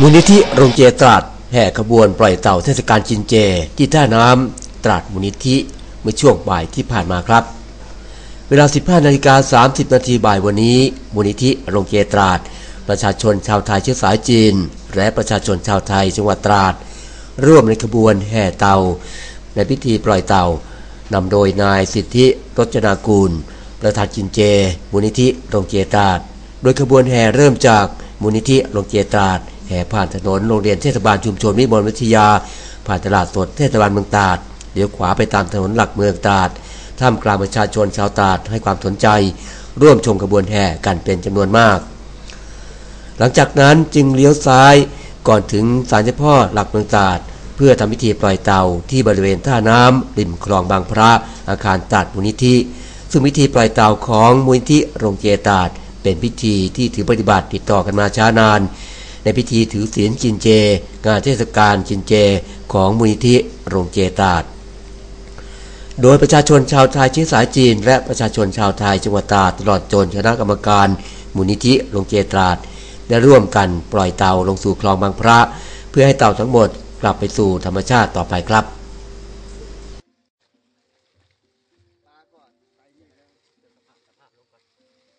มูลนิธิโรงเจตราดแห่ขบวนปล่อยเต่าเทศกาลกินเจ ที่ท่าน้ำตราดมูลนิธิเมื่อช่วงบ่ายที่ผ่านมาครับ เวลา 15นาฬิกา30นาทีบ่ายวันนี้ มูลนิธิโรงเจตราด ประชาชนชาวไทยเชื้อสายจีน และประชาชนชาวไทยจังหวัดตราด ร่วมในขบวนแห่เต่า ในพิธีปล่อยเต่านำโดยนายสิทธิรจนากูล ประธานกินเจ มูลนิธิโรงเจตราด โดยขบวนแห่เริ่มจากมูลนิธิโรงเจตราด แห่ผ่านถนนโรงเรียนเทศบาลชุมชนวิมลวิทยา ผ่านตลาดสดเทศบาลเมืองตาดเลี้ยวขวาไปตามถนนหลักเมืองตาดท่ามกลางประชาชนชาวตาดให้ความสนใจ ร่วมชมขบวนแห่กันเป็นจำนวนมาก หลังจากนั้นจึงเลี้ยวซ้ายก่อนถึงศาลเจ้าพ่อหลักเมืองตาด เพื่อทำพิธีปล่อยเต่าที่บริเวณท่าน้ำริมคลองบางพระอาคารตาดมูลนิธิ ซึ่งพิธีปล่อยเต่าของมูลนิธิโรงเจตาดเป็นพิธีที่ถือปฏิบัติติดต่อกันมาช้านาน ในพิธีถือศีลกินเจ งานเทศกาลกินเจของมูลนิธิโรงเจตาดโดยประชาชนชาวไทยเชื้อสายจีน และประชาชนชาวไทยจังหวัดตราดตลอดจนคณะกรรมการมูลนิธิโรงเจตราดได้ร่วมกันปล่อยเต่าลงสู่คลองบางพระ เพื่อให้เต่าทั้งหมดกลับไปสู่ธรรมชาติต่อไปครับ